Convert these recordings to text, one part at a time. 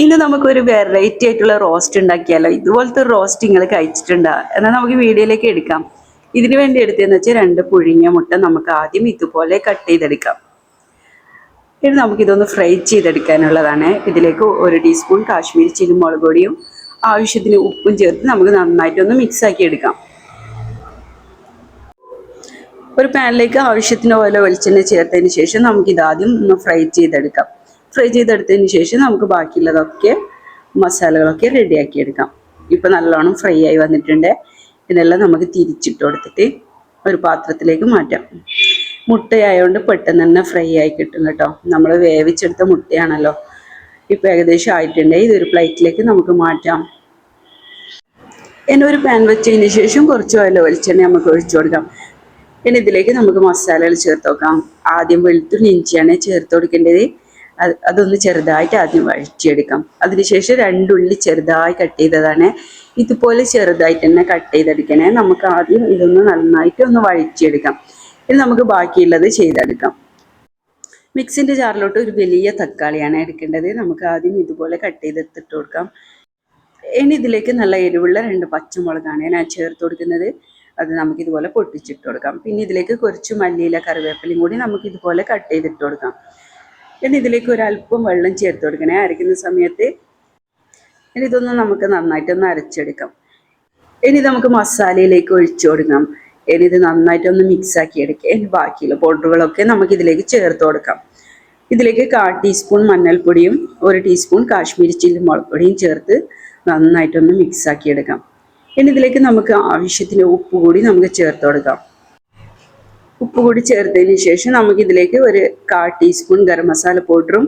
ഇന്ന് നമുക്കൊരു വെറൈറ്റി ആയിട്ടുള്ള റോസ്റ്റ് ഉണ്ടാക്കിയാലോ? ഇതുപോലത്തെ റോസ്റ്റ് നിങ്ങൾ കഴിച്ചിട്ടുണ്ടോ? എന്നാൽ നമുക്ക് വീഡിയോയിലേക്ക് എടുക്കാം. ഇതിനു വേണ്ടി എടുത്തതെന്ന് വെച്ചാൽ രണ്ട് പുഴുങ്ങിയ മുട്ട നമുക്ക് ആദ്യം ഇതുപോലെ കട്ട് ചെയ്തെടുക്കാം. ഇനി നമുക്കിതൊന്ന് ഫ്രൈ ചെയ്തെടുക്കാനുള്ളതാണ്. ഇതിലേക്ക് ഒരു ടീസ്പൂൺ കാശ്മീരി ചില്ലി മുളക് പൊടിയും ആവശ്യത്തിന് ഉപ്പും ചേർത്ത് നമുക്ക് നന്നായിട്ടൊന്ന് മിക്സാക്കി എടുക്കാം. ഒരു പാനിലേക്ക് ആവശ്യത്തിന് ഓല വെളിച്ചെണ്ണ ചേർത്തതിന് ശേഷം നമുക്കിതാദ്യം ഒന്ന് ഫ്രൈ ചെയ്തെടുക്കാം. ഫ്രൈ ചെയ്തെടുത്തതിന് ശേഷം നമുക്ക് ബാക്കിയുള്ളതൊക്കെ മസാലകളൊക്കെ റെഡിയാക്കി എടുക്കാം ഇപ്പം നല്ലോണം ഫ്രൈ ആയി വന്നിട്ടുണ്ട്. ഇതെല്ലാം നമുക്ക് തിരിച്ചിട്ട് കൊടുത്തിട്ട് ഒരു പാത്രത്തിലേക്ക് മാറ്റാം. മുട്ടയായതുകൊണ്ട് പെട്ടെന്ന് തന്നെ ഫ്രൈ ആയി കിട്ടും കേട്ടോ. നമ്മൾ വേവിച്ചെടുത്ത മുട്ടയാണല്ലോ. ഇപ്പം ഏകദേശം ആയിട്ടുണ്ട്. ഇതൊരു പ്ലേറ്റിലേക്ക് നമുക്ക് മാറ്റാം. ഇനി ഒരു പാൻ വെച്ചതിന് ശേഷം കുറച്ച് ഓയിൽ വെളിച്ചെണ്ണ നമുക്ക് ഒഴിച്ചു കൊടുക്കാം. ഇനി ഇതിലേക്ക് നമുക്ക് മസാലകൾ ചേർത്ത് നോക്കാം ആദ്യം വെളുത്തുള്ളി ഇഞ്ചിയാണ് ചേർത്ത് കൊടുക്കേണ്ടത്. അതൊന്ന് ചെറുതായിട്ട് ആദ്യം വഴറ്റിയെടുക്കാം. അതിനുശേഷം രണ്ടുള്ളി ചെറുതായി കട്ട് ചെയ്തതാണ്. ഇതുപോലെ ചെറുതായിട്ട് തന്നെ കട്ട് ചെയ്തെടുക്കണേ. നമുക്ക് ആദ്യം ഇതൊന്ന് നന്നായിട്ട് ഒന്ന് വഴറ്റിയെടുക്കാം. ഇനി നമുക്ക് ബാക്കിയുള്ളത് ചെയ്തെടുക്കാം. മിക്സിന്റെ ജാറിലോട്ട് ഒരു വലിയ തക്കാളിയാണ് എടുക്കേണ്ടത്. നമുക്ക് ആദ്യം ഇതുപോലെ കട്ട് ചെയ്തെടുത്തിട്ട് കൊടുക്കാം. ഇനി ഇതിലേക്ക് നല്ല എരിവുള്ള രണ്ട് പച്ചമുളകാണ് ഞാൻ ചേർത്ത് കൊടുക്കുന്നത്. അത് നമുക്ക് ഇതുപോലെ പൊട്ടിച്ചിട്ട് കൊടുക്കാം. പിന്നെ ഇതിലേക്ക് കുറച്ച് മല്ലിയില കറിവേപ്പിലയും കൂടി നമുക്ക് ഇതുപോലെ കട്ട് ചെയ്തിട്ട് കൊടുക്കാം. പിന്നെ ഇതിലേക്ക് ഒരല്പം വെള്ളം ചേർത്ത് കൊടുക്കണേ. അരയ്ക്കുന്ന സമയത്ത് ഇനി ഇതൊന്ന് നമുക്ക് നന്നായിട്ടൊന്ന് അരച്ചെടുക്കാം. ഇനി നമുക്ക് മസാലയിലേക്ക് ഒഴിച്ചു കൊടുക്കാം. ഇനി ഇത് നന്നായിട്ടൊന്ന് മിക്സ് ആക്കി എടുക്കുക ഇനി ബാക്കിയുള്ള പൗഡറുകളൊക്കെ നമുക്ക് ഇതിലേക്ക് ചേർത്ത് കൊടുക്കാം. ഇതിലേക്ക് കാ ടീസ്പൂൺ മഞ്ഞൾപ്പൊടിയും ഒരു ടീസ്പൂൺ കാശ്മീരി ചില്ലി മുളക് പൊടിയും ചേർത്ത് നന്നായിട്ടൊന്ന് മിക്സ് ആക്കി എടുക്കാം. ഇനി ഇതിലേക്ക് നമുക്ക് ആവശ്യത്തിന് ഉപ്പ് കൂടി നമുക്ക് ചേർത്ത് കൊടുക്കാം. ഉപ്പ് കൂടി ചേർത്തതിന് ശേഷം നമുക്ക് ഇതിലേക്ക് ഒരു കാ ടീസ്പൂൺ ഗരം മസാല പൗഡറും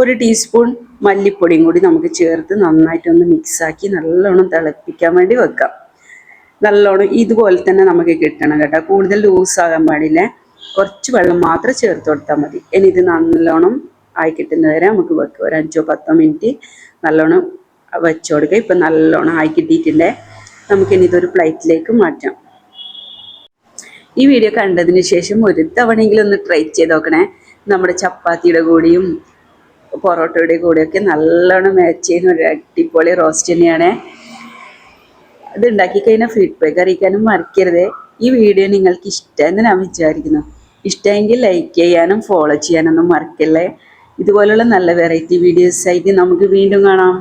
ഒരു ടീസ്പൂൺ മല്ലിപ്പൊടിയും കൂടി നമുക്ക് ചേർത്ത് നന്നായിട്ടൊന്ന് മിക്സാക്കി നല്ലോണം തിളപ്പിക്കാൻ വേണ്ടി വെക്കാം. നല്ലോണം ഇതുപോലെ തന്നെ നമുക്ക് കിട്ടണം കേട്ടോ. കൂടുതൽ ലൂസ് ആകാൻ പാടില്ല. കുറച്ച് വെള്ളം മാത്രം ചേർത്ത് കൊടുത്താൽ മതി. ഇനി ഇത് നല്ലോണം ആയി കിട്ടുന്നത് വരെ നമുക്ക് വെക്കുക ഒരു അഞ്ചോ പത്തോ മിനിറ്റ് നല്ലോണം വെച്ചു കൊടുക്കുക ഇപ്പം നല്ലോണം ആയി കിട്ടിയിട്ടുണ്ട്. നമുക്കിനി ഇതൊരു പ്ലേറ്റിലേക്ക് മാറ്റാം. ഈ വീഡിയോ കണ്ടതിന് ശേഷം ഒരു തവണയെങ്കിലും ഒന്ന് ട്രൈ ചെയ്ത് നോക്കണേ. നമ്മുടെ ചപ്പാത്തിയുടെ കൂടിയും പൊറോട്ടയുടെ കൂടെയൊക്കെ നല്ലോണം മാച്ച് ചെയ്യുന്ന ഒരു അടിപൊളി റോസ്റ്റ് തന്നെയാണ്. അത് ഉണ്ടാക്കി കഴിഞ്ഞാൽ ഫീഡ്ബാക്ക് അറിയിക്കാനും മറക്കരുത്. ഈ വീഡിയോ നിങ്ങൾക്ക് ഇഷ്ടമെന്ന് ഞാൻ വിചാരിക്കുന്നു. ഇഷ്ടമെങ്കിൽ ലൈക്ക് ചെയ്യാനും ഫോളോ ചെയ്യാനൊന്നും മറക്കല്ലേ. ഇതുപോലുള്ള നല്ല വെറൈറ്റി വീഡിയോസ് ആയിട്ട് നമുക്ക് വീണ്ടും കാണാം.